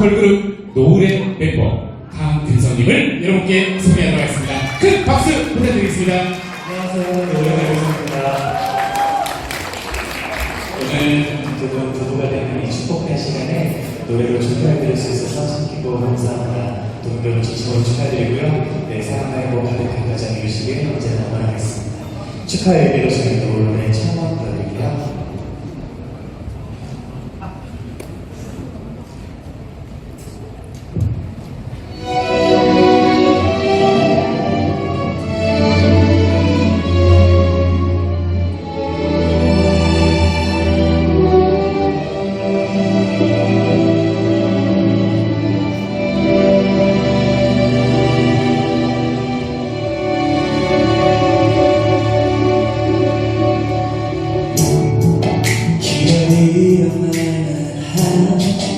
보컬그룹 노을의 멤버 강근성님을 여러분께 소개하도록 하겠습니다. 큰 박수 부탁드리겠습니다. 안녕하세요. 노래가요입니다. 오늘 두분 부부가 되는 이 축복된 시간에 노래로 축하해드릴 수 있어서 참 기쁘고 감사합니다. 동료를 진심으로 축하드리고요. 네, 사랑과 행복 가득한 가정 이루시길 언제나 응원하겠습니다. 축하의 의미로 저희 노래의 청원 드릴게요.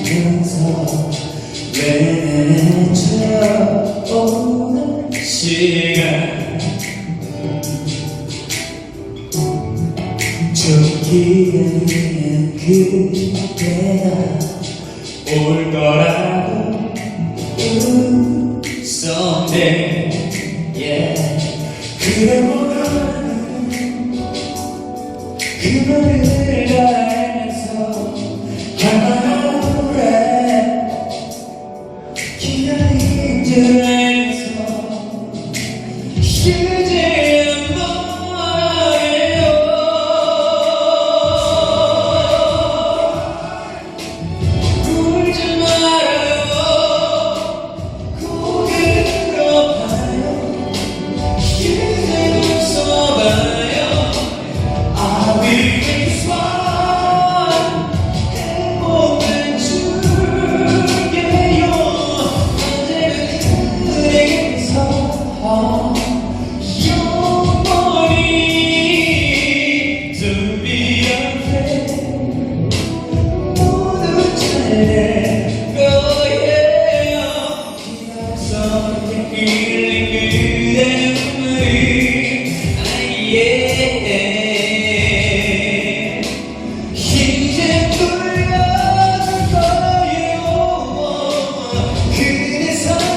그래서 외쳐오는 시간 좋기에는 그때가 올 거라고 someday yeah 그래 뭐라 그날을 Should 그래서